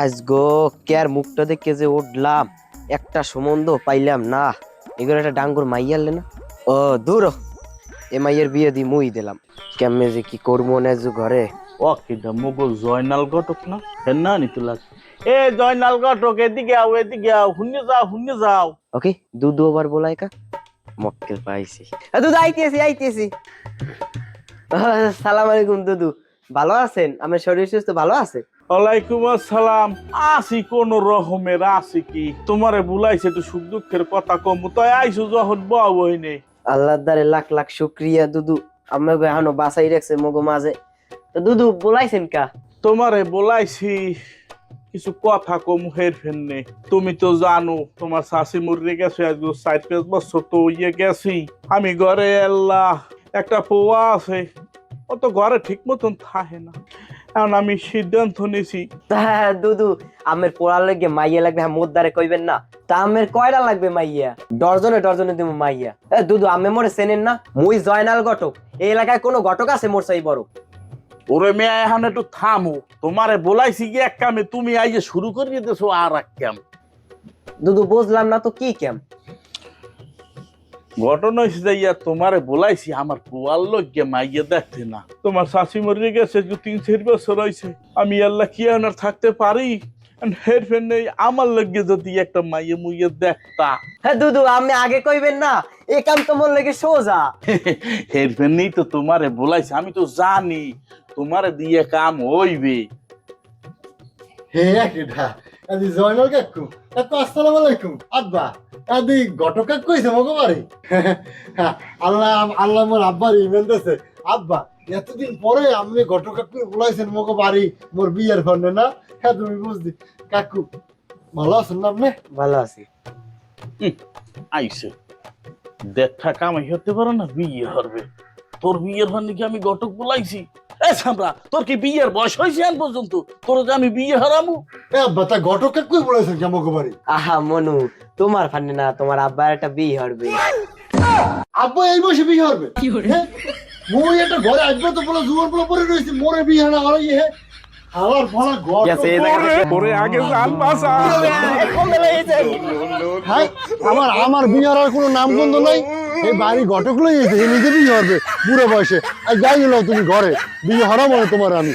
আজ গো কেয়ার মুখটা দেখে যে উঠলাম? একটা সম্বন্ধ পাইলাম না। এগুলো একটা ডাঙ্গুর মাইয়ালে না? ও দূর এ মাইয়ের বিয়ে দি মুই দিলাম। কেমনে যে কি করব না যে ঘরে? ও কিটা মুগো জয়নাল ঘটক না? হেন না নিতে লাগ এ জয়নাল ঘটক এদিকে আও এদিকে আও হুন্যে যাও হুন্যে যাও। ওকে দু দু ওভার বলাই কা? মক্কেল পাইছি। এ দুদু আইতেছি আইতেছি। সালাম আলাইকুম দুদু ভালো আছেন? আমার শরীর সুস্থ ভালো আছে? ওয়ালাইকুম আসসালাম। আসি কোন রকমের আসি কি? তোমারে বুলাইছে একটু সুখ দুঃখের কথা কম তাই আইসু যখন বউ হইনে। আল্লাহর দ্বারে লাখ লাখ শুক্রিয়া দুদু। আমাকে এখনও বাসাই রাখছে মগো মাঝে। তো দুদু বলাইছেন কা? তোমারে বলাইছি কিছু কথা কম হের ফেননে। তুমি তো জানো তোমার শাশি মরে গেছে আজ সাইড পাঁচ বছর তো ইয়ে গেছি। আমি ঘরে আল্লাহ একটা পোয়া আছে। ও তো ঘরে ঠিক মতন থাকে না। এখন আমি সিদ্ধান্ত নিছি। তা দুদু আমের পোড়ার লাগে মাইয়া লাগবে হ্যাঁ মোর দ্বারে কইবেন না। তা আমের কয়টা লাগবে মাইয়া? ডরজনে ডরজনে দিব মাইয়া। এ দুদু আমে মোরে চেনেন না? মুই জয়নাল ঘটক। এই এলাকায় কোনো ঘটক আছে মোর চাই বড়? ওরে মেয়ে এখন একটু থামো। তোমারে বলাইছি কি এক কামে তুমি আইয়ে শুরু করিয়ে দিছো আর এক কাম। দুদু বুঝলাম না তো কি কেম? ঘটনা হয়েছে যে ইয়া তোমারে বলাইছি আমার পোয়ার লোককে মাইয়ে দেখতে না। তোমার শাশি মরে গেছে যে তিন চার বছর হয়েছে আমি আল্লাহ কি আর থাকতে পারি? হের ফের নেই আমার লগে যদি একটা মাইয়ে মুইয়ে দেখতা। হ্যাঁ দুদু আমি আগে কইবেন না এ কাম তো মোর লেগে সোজা। হের ফের নেই তো তোমারে বলাইছি আমি তো জানি তোমারে দিয়ে কাম হইবে। হে কেটা আদি জয়নাল কাকু কাকু আসসালামু আলাইকুম। আব্বা আদি ঘটক কাকু কইছে মগো বাড়ি? আল্লাহ আল্লাহ মোর আব্বার ইমেল দেছে। আব্বা এতদিন পরে আপনি ঘটক কাকু বলাইছেন মগো বাড়ি মোর বিয়ের ফন্ডে না? হ্যাঁ তুমি বুঝদি কাকু ভালো আছেন না আপনি? ভালো আছি। আইসে। দেখা কামাই হতে পারে না বিয়ে হবে। তোর বিয়ের হন নাকি আমি ঘটক বলাইছি? এ সামরা তোর কি বিয়ের বয়স হয়েছে এখন পর্যন্ত? তোর যে আমি বিয়ে হারামু? এ আব্বা তা ঘটক বাড়ি? আহা মনু তোমার ফান্ডে না তোমার আব্বার একটা বিয়ে হবে আব্বা এই বসে বিয়ে হবে হ্যাঁ? মই একটা ঘরে আসবে তো বলে জুয়ার বলে পরে রয়েছে মোরে বিয়ে না আর ইয়ে আমার ঘর জায়গাটা- ওরে আগে বাসা হ্যাঁ আমার আমার বিয়ার আর কোনো নাম গন্ধ নাই। এই বাড়ি ঘটক লই এসে নিজে বিয়ে হবে বুড়ো বয়সে। আর যাই হলো তুমি ঘরে, বিয়ে হারাবো না তোমার আমি।